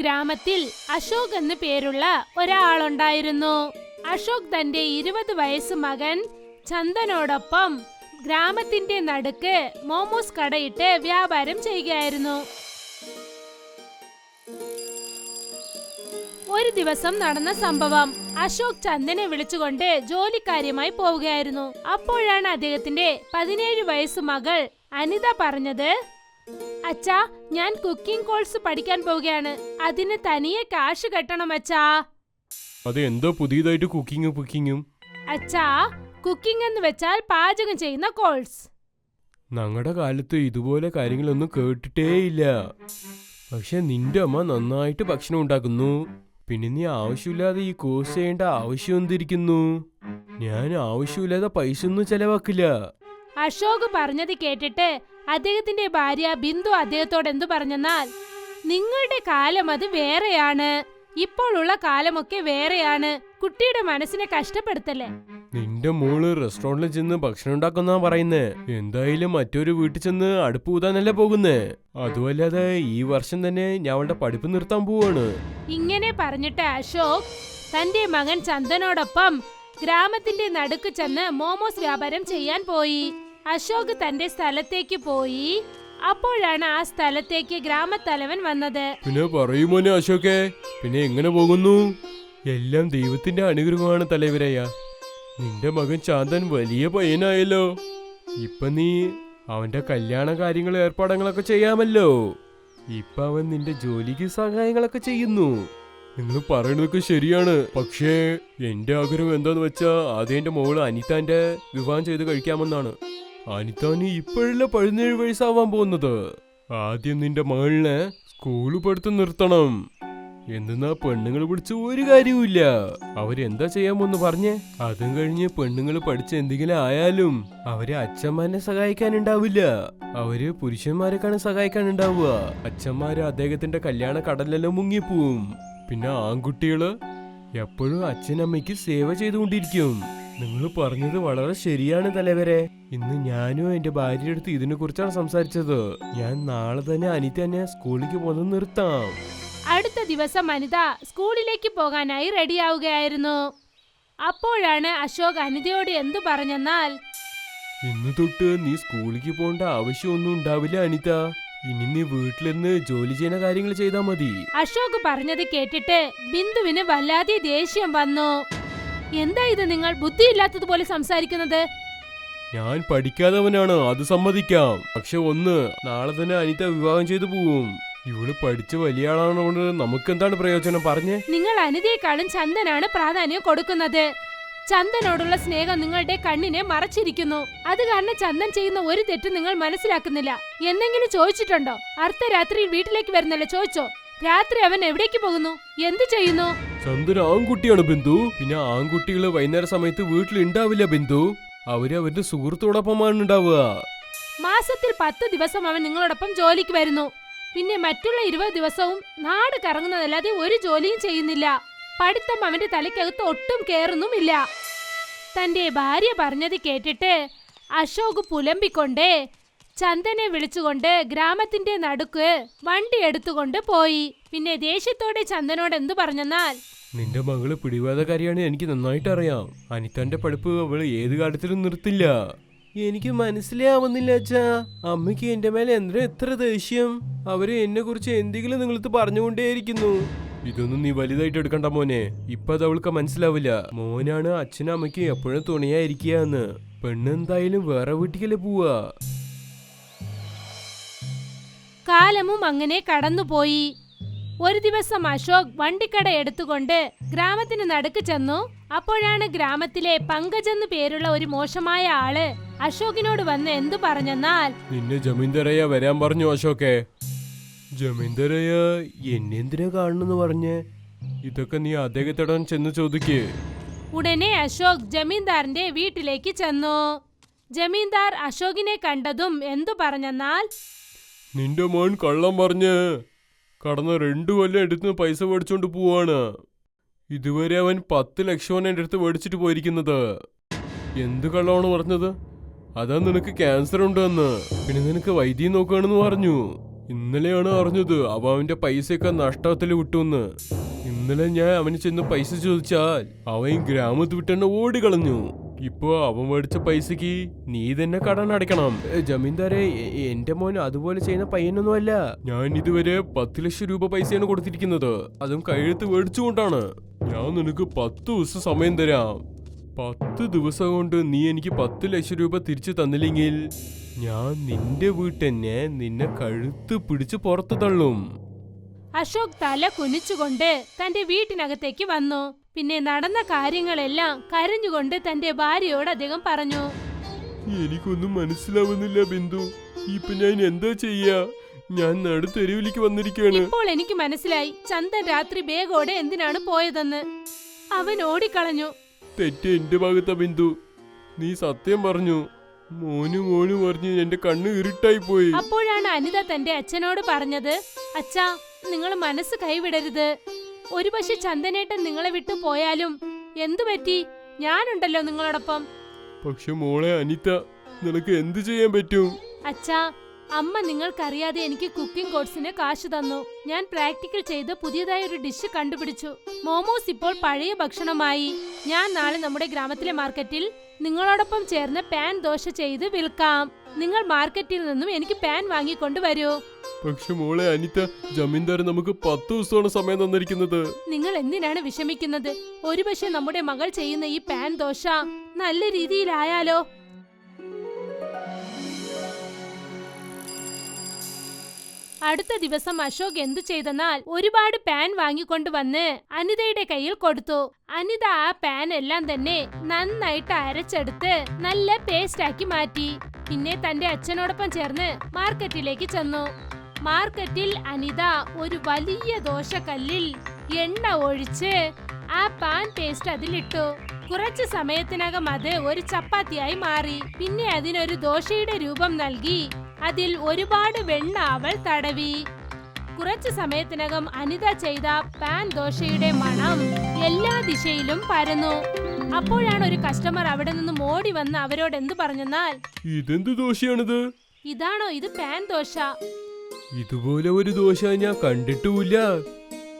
ഗ്രാമത്തിൽ അശോക് എന്ന് പേരുള്ള ഒരാളുണ്ടായിരുന്നു. അശോക് തന്റെ ഇരുപത് വയസ്സ് മകൻ ചന്ദനോടൊപ്പം ഗ്രാമത്തിന്റെ നടുക്ക് മോമോസ് കടയിട്ട് വ്യാപാരം ചെയ്യുകയായിരുന്നു. ഒരു ദിവസം നടന്ന സംഭവം അശോക് ചന്ദനെ വിളിച്ചുകൊണ്ട് ജോലിക്കാര്യമായി പോവുകയായിരുന്നു. അപ്പോഴാണ് അദ്ദേഹത്തിന്റെ പതിനേഴ് വയസ്സ് മകൾ അനിത പറഞ്ഞത് അച്ഛാ ഞാൻ കുക്കിംഗ് കോഴ്സ് പഠിക്കാൻ പോവുകയാണ്. അതിന് തനിയെ കാശ് കെട്ടണം അച്ഛാ. അത് എന്തോ പുതിയതായിട്ട് കുക്കിംഗ് കുക്കിങ്ങും അച്ഛാ കുക്കിംഗ് എന്ന് വെച്ചാൽ പാചകം ചെയ്യുന്ന കോഴ്സ് ഞങ്ങളുടെ കാലത്ത് ഇതുപോലെ കാര്യങ്ങളൊന്നും കേട്ടിട്ടേയില്ല. പക്ഷെ നിന്റെ അമ്മ നന്നായിട്ട് ഭക്ഷണം ഉണ്ടാക്കുന്നു. പിന്നെ നീ ആവശ്യമില്ലാതെ ഈ കോഴ്സ് ചെയ്യേണ്ട ആവശ്യം എന്തിരിക്കുന്നു? ഞാൻ ആവശ്യമില്ലാതെ പൈസ ഒന്നും ചെലവാക്കില്ല. അശോക് പറഞ്ഞത് കേട്ടിട്ട് അദ്ദേഹത്തിന്റെ ഭാര്യ ബിന്ദു അദ്ദേഹത്തോട് എന്തു പറഞ്ഞെന്നാൽ നിങ്ങളുടെ കാലം അത് വേറെയാണ്. ഇപ്പോഴുള്ള കാലമൊക്കെ വേറെയാണ്. കുട്ടിയുടെ മനസ്സിനെ കഷ്ടപ്പെടുത്തല്ലേ? നിന്റെ മോൾ റെസ്റ്റോറന്റിൽ ചെന്ന് ഭക്ഷണം ഉണ്ടാക്കുന്ന പറയുന്നേ. എന്തായാലും മറ്റൊരു വീട്ടിൽ ചെന്ന് അടുപ്പ് ഊതാനല്ല പോകുന്നേ. അതുമല്ലാതെ ഈ വർഷം തന്നെ ഞാൻ അവളുടെ പഠിപ്പ് നിർത്താൻ പോവാണ്. ഇങ്ങനെ പറഞ്ഞിട്ട് അശോക് തന്റെ മകൻ ചന്ദനോടൊപ്പം ഗ്രാമത്തിന്റെ നടുക്ക് ചെന്ന് മോമോസ് വ്യാപാരം ചെയ്യാൻ പോയി. അശോക് തന്റെ സ്ഥലത്തേക്ക് പോയി. അപ്പോഴാണ് ആ സ്ഥലത്തേക്ക് ഗ്രാമത്തലവൻ വന്നത്. പിന്നെ പറയുമോനെ അശോകെ പിന്നെ എങ്ങനെ പോകുന്നു? എല്ലാം ദൈവത്തിന്റെ അനുഗ്രഹമാണ് തലവരയ്യ. നിന്റെ മകൻ ചാന്തൻ വലിയ പയ്യനായല്ലോ. ഇപ്പൊ നീ അവന്റെ കല്യാണ കാര്യങ്ങൾ ഏർപ്പാടങ്ങളൊക്കെ ചെയ്യാമല്ലോ. ഇപ്പൊ അവൻ നിന്റെ ജോലിക്ക് സഹായങ്ങളൊക്കെ ചെയ്യുന്നു. നിങ്ങൾ പറയുന്നതൊക്കെ ശരിയാണ്. പക്ഷേ എന്റെ ആഗ്രഹം എന്താന്ന് വെച്ചാ ആദ്യം എന്റെ മോൾ അനിതാന്റെ വിവാഹം ചെയ്ത് കഴിക്കാമെന്നാണ്. അനിതാന് ഇപ്പോഴല്ല പതിനേഴ് വയസ്സാവാൻ പോകുന്നത്? ആദ്യം നിന്റെ മകളിനെ സ്കൂൾ പഠിത്തം നിർത്തണം. എന്തെന്നാ പെണ്ണുങ്ങൾ പിടിച്ച് ഒരു കാര്യവുമില്ല. അവരെന്താ ചെയ്യാമെന്ന് പറഞ്ഞേ അതും കഴിഞ്ഞ് പെണ്ണുങ്ങൾ പഠിച്ച് എന്തെങ്കിലും ആയാലും അവരെ അച്ഛന്മാരെ സഹായിക്കാനുണ്ടാവില്ല. അവർ പുരുഷന്മാരെക്കാണ് സഹായിക്കാനുണ്ടാവുക. അച്ഛന്മാര് അദ്ദേഹത്തിന്റെ കല്യാണ കടലെല്ലാം മുങ്ങിപ്പോവും. പിന്നെ ആൺകുട്ടികൾ എപ്പോഴും അച്ഛനമ്മയ്ക്ക് സേവ ചെയ്തുകൊണ്ടിരിക്കും. നിങ്ങൾ പറഞ്ഞത് വളരെ ശരിയാണ് തലവരെ. ഇന്ന് ഞാനും എന്റെ ഭാര്യയുടെ അടുത്ത് ഇതിനെ കുറിച്ചാണ് സംസാരിച്ചത്. ഞാൻ നാളെ തന്നെ അനിത എന്നെ സ്കൂളിലേക്ക് പോകുന്നത് നിർത്താം. അടുത്ത ദിവസം അനിത സ്കൂളിലേക്ക് പോകാനായി റെഡിയാവുകയായിരുന്നു അപ്പോഴാണ് അശോക് അനിതയോട് എന്തു പറഞ്ഞെന്നാൽ ഇന്ന് തൊട്ട് നീ സ്കൂളിലേക്ക് പോകേണ്ട ആവശ്യമൊന്നും ഉണ്ടാവില്ല അനിത. ഇനി നീ വീട്ടിലിരുന്ന് ജോലി ചെയ്യുന്ന കാര്യങ്ങൾ ചെയ്താൽ മതി. അശോക് പറഞ്ഞത് കേട്ടിട്ട് ബിന്ദുവിന് വല്ലാതെ ദേഷ്യം വന്നു. എന്താ ഇത്? നിങ്ങൾ ബുദ്ധിയില്ലാത്തതുപോലെ സംസാരിക്കുന്നത്? ഞാൻ പഠിക്കാത്തവനാണ് അത് സമ്മതിക്കാം. പക്ഷെ ഒന്ന് നാളെ തന്നെ അനിത വിവാഹം ചെയ്തു പോവും. ഇവൾ പഠിച്ച വലിയ ആളാണോണ്ട് നമുക്ക് എന്താണ് പ്രയോജനം? പറഞ്ഞേ. നിങ്ങൾ അനിതയെക്കാളും ചന്ദനാണ് പ്രാധാന്യം കൊടുക്കുന്നത്. ചന്ദനോടുള്ള സ്നേഹം നിങ്ങളുടെ കണ്ണിനെ മറച്ചിരിക്കുന്നു. അത് കാരണം ചന്ദൻ ചെയ്യുന്ന ഒരു തെറ്റും നിങ്ങൾ മനസ്സിലാക്കുന്നില്ല. എന്തെങ്കിലും ചോദിച്ചിട്ടുണ്ടോ? അർദ്ധരാത്രിയിൽ വീട്ടിലേക്ക് വരുന്നല്ലോ ചോദിച്ചോ? രാത്രി അവൻ എവിടേക്ക് പോകുന്നു? എന്തു ചെയ്യുന്നു? ചന്ദ്രൻ ആൺകുട്ടിയാണ് ബിന്ദു. പിന്നെ ആൺകുട്ടികൾ വൈകുന്നേര സമയത്ത് വീട്ടിൽ ഉണ്ടാവില്ല ബിന്ദു. അവർ അവരുടെ സുഹൃത്തോടൊപ്പമാണ് ഉണ്ടാവുക. മാസത്തിൽ പത്ത് ദിവസം അവൻ നിങ്ങളോടൊപ്പം ജോലിക്ക് വരുന്നു. പിന്നെ മറ്റുള്ള ഇരുപത് ദിവസവും നാട് കറങ്ങുന്നതല്ലാതെ ഒരു ജോലിയും ചെയ്യുന്നില്ല. പഠിത്തം അവന്റെ തലയ്ക്കകത്ത് ഒട്ടും കേറുന്നുമില്ല. തന്റെ ഭാര്യ പറഞ്ഞത് കേട്ടിട്ട് അശോക് പുലമ്പിക്കൊണ്ട് ചന്ദനെ വിളിച്ചുകൊണ്ട് ഗ്രാമത്തിന്റെ നടുക്ക് വണ്ടി എടുത്തുകൊണ്ട് പോയി. പിന്നെ ദേഷ്യത്തോടെ ചന്ദനോട് എന്തു പറഞ്ഞെന്നാൽ നിന്റെ മകൾ പിടിവാദക്കാരിയാണ് എനിക്ക് നന്നായിട്ട് അറിയാം അനിതാന്റെ പഠിപ്പ് അവൾ ഏത് കാലത്തിലും നിർത്തില്ല. എനിക്ക് മനസ്സിലാവുന്നില്ല അച്ഛാ. അമ്മയ്ക്ക് എന്റെ മേലെ എന്തിനാ എത്ര ദേഷ്യം? അവർ എന്നെ കുറിച്ച് എന്തെങ്കിലും നിങ്ങൾക്ക് പറഞ്ഞുകൊണ്ടേയിരിക്കുന്നു. ഇതൊന്നും നീ വലുതായിട്ട് എടുക്കണ്ട മോനെ. ഇപ്പൊ അത് അവൾക്ക് മനസ്സിലാവില്ല. മോനാണ് അച്ഛനും അമ്മയ്ക്ക് എപ്പോഴും തുണയായിരിക്കുക എന്ന് പെണ്ണെന്തായാലും വേറെ വീട്ടിക്കല്ലേ പോവാ? കാലമും അങ്ങനെ കടന്നുപോയി. ഒരു ദിവസം അശോക് വണ്ടിക്കട എടുത്തുകൊണ്ട് ഗ്രാമത്തിന് നടുക്ക് ചെന്നു. അപ്പോഴാണ് ഗ്രാമത്തിലെ പങ്കജ് എന്ന് പേരുള്ള ഒരു മോശമായ ആൾ അശോകിനോട് വന്ന് എന്തു പറഞ്ഞെന്നാൽ? നിന്നെ ജമീന്ദരയ്യ വരാൻ പറഞ്ഞു അശോകെ. ജമീന്ദരയ്യ എന്നെന്തിനെ കാണുന്നു പറഞ്ഞ്? ഇതൊക്കെ നീ അദ്ദേഹത്തോടെ ചെന്ന് ചോദിക്കേ. ഉടനെ അശോക് ജമീന്ദാറിന്റെ വീട്ടിലേക്ക് ചെന്നു. ജമീന്ദാർ അശോകിനെ കണ്ടതും എന്തു പറഞ്ഞെന്നാൽ? നിന്റെ മോൻ കള്ളം പറഞ്ഞ് കടന്ന രണ്ടു കൊല്ലം എടുത്ത് പൈസ മേടിച്ചോണ്ട് പോവാണ്. ഇതുവരെ അവൻ പത്ത് ലക്ഷമാണ് എന്റെ അടുത്ത് മേടിച്ചിട്ട് പോയിരിക്കുന്നത്. എന്ത് കള്ളമാണ് പറഞ്ഞത്? അതാ നിനക്ക് ക്യാൻസർ ഉണ്ടെന്ന്. പിന്നെ നിനക്ക് വൈദ്യം നോക്കുകയാണെന്ന് പറഞ്ഞു. ഇന്നലെയാണ് അറിഞ്ഞത് അവ അവന്റെ പൈസയൊക്കെ നഷ്ടത്തിൽ വിട്ടുന്ന്. ഇന്നലെ ഞാൻ അവന് ചെന്ന് പൈസ ചോദിച്ചാൽ അവൻ ഗ്രാമത്തിൽ വിട്ടെന്നെ ഓടിക്കളഞ്ഞു ഇപ്പൊ അവൻ മേടിച്ച പൈസക്ക് നീ തന്നെ കടം അടയ്ക്കണം. ജമീന്ദാരെ എന്റെ മോൻ അതുപോലെ ചെയ്യുന്ന പയ്യനൊന്നുമല്ല. ഞാൻ ഇതുവരെ പത്ത് ലക്ഷം രൂപ പൈസയാണ് കൊടുത്തിരിക്കുന്നത്. അതും കഴുത്ത് മേടിച്ചുകൊണ്ടാണ്. ഞാൻ നിനക്ക് പത്ത് ദിവസം സമയം തരാം. പത്ത് ദിവസം കൊണ്ട് നീ എനിക്ക് പത്ത് ലക്ഷം രൂപ തിരിച്ചു തന്നില്ലെങ്കിൽ ഞാൻ നിന്റെ വീട്ടെന്നെ നിന്നെ കഴുത്ത് പിടിച്ച് പുറത്തു തള്ളും. അശോക് തല കുനിച്ചുകൊണ്ട് തന്റെ വീട്ടിനകത്തേക്ക് വന്നു. പിന്നെ നടന്ന കാര്യങ്ങളെല്ലാം കരഞ്ഞുകൊണ്ട് തന്റെ ഭാര്യയോട് അദ്ദേഹം പറഞ്ഞു എനിക്കൊന്നും മനസ്സിലാവുന്നില്ല ബിന്ദു. ഇപ്പൊ ഞാൻ എന്താ ചെയ്യാ? ഞാൻ നടുത്തെരുവിലേക്ക് വന്നിരിക്കുകയാണ്. ഇപ്പോൾ എനിക്ക് മനസ്സിലായി ചന്ദൻ രാത്രി ബേഗോടെ എന്തിനാണ് പോയതെന്ന്. അവൻ ഓടിക്കളഞ്ഞു. തെറ്റ് എന്റെ ഭാഗത്താ ബിന്ദു. നീ സത്യം പറഞ്ഞു. മോനു മോനു പറഞ്ഞു എന്റെ കണ്ണ് ഇരുട്ടായി പോയി അപ്പോഴാണ് അനിത തന്റെ അച്ഛനോട് പറഞ്ഞത് അച്ഛാ നിങ്ങൾ മനസ്സ് കൈവിടരുത്. ഒരുപക്ഷെ ചന്ദനേട്ടൻ നിങ്ങളെ വിട്ടു പോയാലും എന്തു പറ്റി? ഞാനുണ്ടല്ലോ നിങ്ങളോടൊപ്പം. പക്ഷെ മോളെ അനിത നിനക്ക് എന്ത് ചെയ്യാൻ പറ്റും? അച്ഛാ അമ്മ നിങ്ങൾക്കറിയാതെ എനിക്ക് കുക്കിംഗ് കോഴ്സിന് കാശ് തന്നു. ഞാൻ പ്രാക്ടിക്കൽ ചെയ്ത് പുതിയതായ ഒരു ഡിഷ് കണ്ടുപിടിച്ചു. മോമോസ് ഇപ്പോൾ പഴയ ഭക്ഷണമായി. ഞാൻ നാളെ നമ്മുടെ ഗ്രാമത്തിലെ മാർക്കറ്റിൽ നിങ്ങളോടൊപ്പം ചേർന്ന് പാൻ ദോശ ചെയ്ത് വിൽക്കാം. നിങ്ങൾ മാർക്കറ്റിൽ നിന്നും എനിക്ക് പാൻ വാങ്ങിക്കൊണ്ട് വരൂ. പക്ഷെ മോളെ അനിത ജമീന്ദാർ നമുക്ക് പത്ത് ദിവസമാണ് സമയം തന്നിരിക്കുന്നത്. നിങ്ങൾ എന്തിനാണ് വിഷമിക്കുന്നത്? ഒരുപക്ഷെ നമ്മുടെ മകൾ ചെയ്യുന്ന ഈ പാൻ ദോശ നല്ല രീതിയിലായാലോ? അടുത്ത ദിവസം അശോക് എന്തു ചെയ്തെന്നാൽ ഒരുപാട് പാൻ വാങ്ങിക്കൊണ്ട് വന്ന് അനിതയുടെ കയ്യിൽ കൊടുത്തു. അനിത ആ പാൻ എല്ലാം തന്നെ നന്നായിട്ട് അരച്ചെടുത്ത് നല്ല പേസ്റ്റ് ആക്കി മാറ്റി. പിന്നെ തന്റെ അച്ഛനോടൊപ്പം ചേർന്ന് മാർക്കറ്റിലേക്ക് ചെന്നു. മാർക്കറ്റിൽ അനിത ഒരു വലിയ ദോശക്കല്ലിൽ എണ്ണ ഒഴിച്ച് ആ പാൻ പേസ്റ്റ് അതിലിട്ടു. കുറച്ച് സമയത്തിനകം അത് ഒരു ചപ്പാത്തിയായി മാറി. പിന്നെ അതിനൊരു ദോശയുടെ രൂപം നൽകി. അതിൽ ഒരുപാട് വെണ്ണ അവൾ തടവി. കുറച്ച് സമയത്തിനകം അനിത ചെയ്ത പാൻ ദോശയുടെ മണം എല്ലാ ദിശയിലും പരന്നു. അപ്പോഴാണ് ഒരു കസ്റ്റമർ അവിടെ നിന്ന് ഓടി വന്ന് അവരോട് എന്ത് പറഞ്ഞെന്നാൽ ഇതെന്ത് ദോശയാണിത്? ഇതാണോ ഇത് പാൻ ദോശ? ഇതുപോലെ ഒരു ദോശ ഞാൻ കണ്ടിട്ടുമില്ല.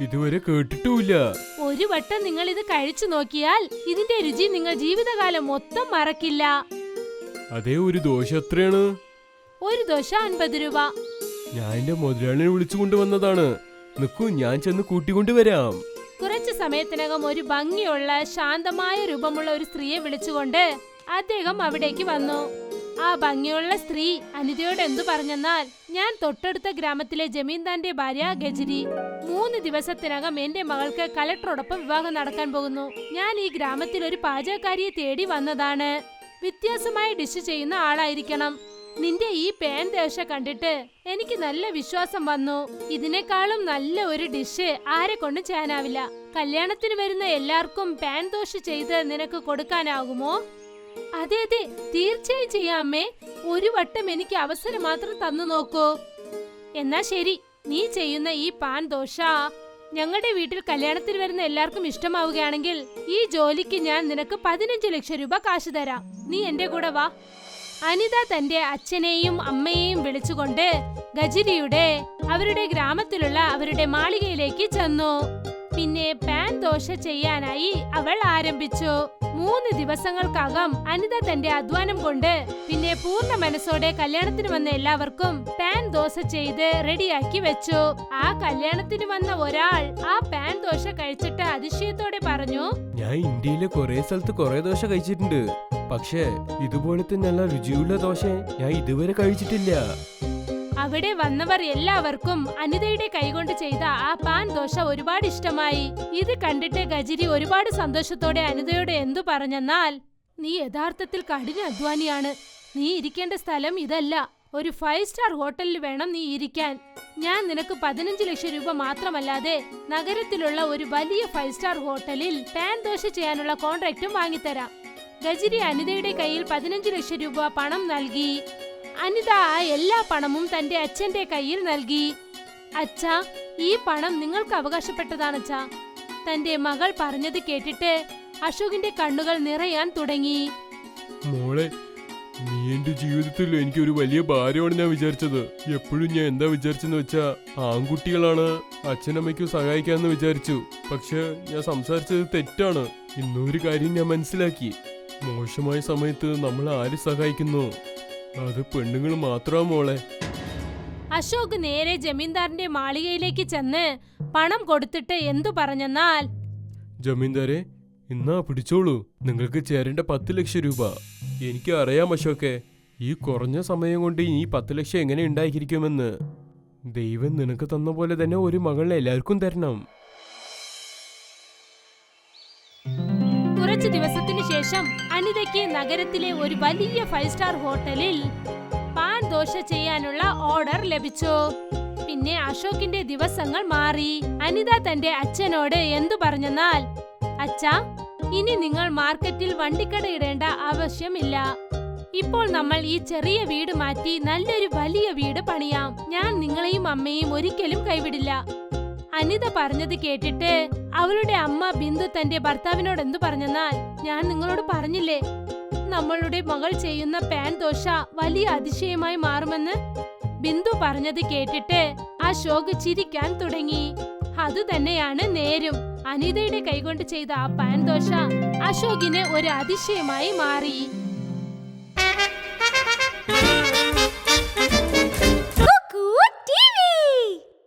ഇതുവരെ കേട്ടിട്ടുമില്ല. ഒരു വട്ടം നിങ്ങൾ ഇത് കഴിച്ചു നോക്കിയാൽ ഇതിന്റെ രുചി നിങ്ങൾ ജീവിതകാലം മൊത്തം മറക്കില്ല. അതേ ഒരു ദോശ എത്രയാണ്? ഒരു ദോശ അൻപത് രൂപ. ഞാൻ എന്റെ മുതലാളിനെ വിളിച്ചു കൊണ്ടുവന്നതാണ്. നിൽക്കൂ ഞാൻ ചെന്ന് കൂട്ടിക്കൊണ്ടുവരാം. കുറച്ചു സമയത്തിനകം ഒരു ഭംഗിയുള്ള ശാന്തമായ രൂപമുള്ള ഒരു സ്ത്രീയെ വിളിച്ചുകൊണ്ട് അദ്ദേഹം അവിടേക്ക് വന്നു. ആ ഭംഗിയുള്ള സ്ത്രീ അനിതയോട് എന്തു പറഞ്ഞെന്നാൽ ഞാൻ തൊട്ടടുത്ത ഗ്രാമത്തിലെ ജമീന്ദാന്റെ ഭാര്യ ഗജരി. മൂന്ന് ദിവസത്തിനകം എന്റെ മകൾക്ക് കലക്ടറോടൊപ്പം വിവാഹം നടക്കാൻ പോകുന്നു. ഞാൻ ഈ ഗ്രാമത്തിൽ ഒരു പാചകക്കാരിയെ തേടി വന്നതാണ്. വ്യത്യാസമായ ഡിഷ് ചെയ്യുന്ന ആളായിരിക്കണം. നിന്റെ ഈ പേൻ ദേശ കണ്ടിട്ട് എനിക്ക് നല്ല വിശ്വാസം വന്നു. ഇതിനേക്കാളും നല്ല ഒരു ഡിഷ് ആരെ കൊണ്ട് ചെയ്യാനാവില്ല. കല്യാണത്തിന് വരുന്ന എല്ലാവർക്കും പാൻ ദോശ ചെയ്ത് നിനക്ക് കൊടുക്കാനാകുമോ? അതെ അതെ. തീർച്ചയായും ചെയ്യാം അമ്മേ. ഒരു വട്ടം എനിക്ക് അവസരം മാത്രം തന്നു നോക്കൂ. എന്നാ ശരി. നീ ചെയ്യുന്ന ഈ പാൻ ദോശ ഞങ്ങളുടെ വീട്ടിൽ കല്യാണത്തിന് വരുന്ന എല്ലാവർക്കും ഇഷ്ടമാവുകയാണെങ്കിൽ ഈ ജോലിക്ക് ഞാൻ നിനക്ക് പതിനഞ്ച് ലക്ഷം രൂപ കാശ് തരാം. നീ എന്റെ കൂടെ വാ. അനിത തന്റെ അച്ഛനെയും അമ്മയെയും വിളിച്ചുകൊണ്ട് ഗജരിയുടെ അവരുടെ ഗ്രാമത്തിലുള്ള അവരുടെ മാളികയിലേക്ക് ചെന്നു. പിന്നെ പാൻ ദോശ ചെയ്യാനായി അവൾ ആരംഭിച്ചു. മൂന്ന് ദിവസങ്ങൾക്കകം അനിത തന്റെ അധ്വാനം കൊണ്ട് പിന്നെ പൂർണ മനസ്സോടെ കല്യാണത്തിന് വന്ന എല്ലാവർക്കും പാൻ ദോശ ചെയ്ത് റെഡിയാക്കി വെച്ചു. ആ കല്യാണത്തിന് വന്ന ഒരാൾ ആ പാൻ ദോശ കഴിച്ചിട്ട് അതിശയത്തോടെ പറഞ്ഞു ഞാൻ ഇന്ത്യയിലെ കുറെ സ്ഥലത്ത് കുറെ ദോശ കഴിച്ചിട്ടുണ്ട്. പക്ഷേ ഇതുപോലത്തെ നല്ല രുചിയുള്ള ദോശ ഞാൻ ഇതുവരെ കഴിച്ചിട്ടില്ല. അവിടെ വന്നവർ എല്ലാവർക്കും അനിതയുടെ കൈകൊണ്ട് ചെയ്ത ആ പാൻ ദോശ ഒരുപാട് ഇഷ്ടമായി. ഇത് കണ്ടിട്ട് ഗജിരി ഒരുപാട് സന്തോഷത്തോടെ അനിതയോട് എന്തു പറഞ്ഞെന്നാൽ നീ യഥാർത്ഥത്തിൽ കഠിന അധ്വാനിയാണ്. നീ ഇരിക്കേണ്ട സ്ഥലം ഇതല്ല. ഒരു ഫൈവ് സ്റ്റാർ ഹോട്ടലിൽ വേണം നീ ഇരിക്കാൻ. ഞാൻ നിനക്ക് പതിനഞ്ച് ലക്ഷം രൂപ മാത്രമല്ലാതെ നഗരത്തിലുള്ള ഒരു വലിയ ഫൈവ് സ്റ്റാർ ഹോട്ടലിൽ പാൻ ദോശ ചെയ്യാനുള്ള കോൺട്രാക്റ്റും വാങ്ങിത്തരാം. ഗജിരി അനിതയുടെ കയ്യിൽ പതിനഞ്ച് ലക്ഷം രൂപ പണം നൽകി. അനിത ആ എല്ലാ പണവും തന്റെ അച്ഛന്റെ കയ്യിൽ നൽകി. അച്ഛ ഈ പണം നിങ്ങൾക്ക് അവകാശപ്പെട്ടതാണ് അച്ഛ. തന്റെ മകൾ പറഞ്ഞത് കേട്ടിട്ട് അശോകിന്റെ കണ്ണുകൾ നിറയാൻ തുടങ്ങി. മോളെ നീ എന്റെ ജീവിതത്തിൽ എനിക്ക് ഒരു വലിയ ഭാരമാണ് ഞാൻ വിചാരിച്ചത്. എപ്പോഴും ഞാൻ എന്താ വിചാരിച്ചെന്ന് വെച്ചാ ആൺകുട്ടികളാണ് അച്ഛനമ്മയ്ക്കും സഹായിക്കാന്ന് വിചാരിച്ചു. പക്ഷെ ഞാൻ സംസാരിച്ചത് തെറ്റാണ്. ഇന്നൊരു കാര്യം ഞാൻ മനസ്സിലാക്കി. മോശമായ സമയത്ത് നമ്മൾ ആര് സഹായിക്കുന്നു? അത് പെണ്ണുങ്ങൾ മാത്രമാ മോളെ. അശോക് നേരെ ജമീന്ദാറിന്റെ മാളികയിലേക്ക് ചെന്ന് പണം കൊടുത്തിട്ട് എന്തു പറഞ്ഞെന്നാൽ? ജമീന്ദാരെ ഇന്നാ പിടിച്ചോളൂ. നിങ്ങൾക്ക് ചേരേണ്ട പത്ത് ലക്ഷം രൂപ. എനിക്ക് അറിയാം അശോക്കെ ഈ കുറഞ്ഞ സമയം കൊണ്ട് ഈ പത്ത് ലക്ഷം എങ്ങനെ ഉണ്ടായിരിക്കുമെന്ന്. ദൈവം നിനക്ക് തന്ന പോലെ തന്നെ ഒരു മകളെ എല്ലാവർക്കും തരണം. ശേഷം അനിതയ്ക്ക് നഗരത്തിലെ ഒരു വലിയ ഫൈവ് സ്റ്റാർ ഹോട്ടലിൽ പാൻ ദോശ ചെയ്യാനുള്ള ഓർഡർ ലഭിച്ചു. പിന്നെ അശോകിന്റെ ദിവസങ്ങൾ മാറി. അനിത തന്റെ അച്ഛനോട് എന്തു പറഞ്ഞെന്നാൽ അച്ഛാ ഇനി നിങ്ങൾ മാർക്കറ്റിൽ വണ്ടിക്കട ഇടേണ്ട ആവശ്യമില്ല. ഇപ്പോൾ നമ്മൾ ഈ ചെറിയ വീട് മാറ്റി നല്ലൊരു വലിയ വീട് പണിയാം. ഞാൻ നിങ്ങളെയും അമ്മയും ഒരിക്കലും കൈവിടില്ല. അനിത പറഞ്ഞത് കേട്ടിട്ട് അവളുടെ അമ്മ ബിന്ദു തന്റെ ഭർത്താവിനോട് എന്തു പറഞ്ഞെന്നാൽ ഞാൻ നിങ്ങളോട് പറഞ്ഞില്ലേ? നമ്മളുടെ മകൾ ചെയ്യുന്ന പാൻ ദോശ വലിയ അതിശയമായി മാറുമെന്ന് ബിന്ദു പറഞ്ഞത് കേട്ടിട്ട് അശോക് ചിരിക്കാൻ തുടങ്ങി. അത് തന്നെയാണ് നേരും. അനിതയുടെ കൈകൊണ്ട് ചെയ്ത ആ പാൻ ദോശ അശോകിന് ഒരു അതിശയമായി മാറി.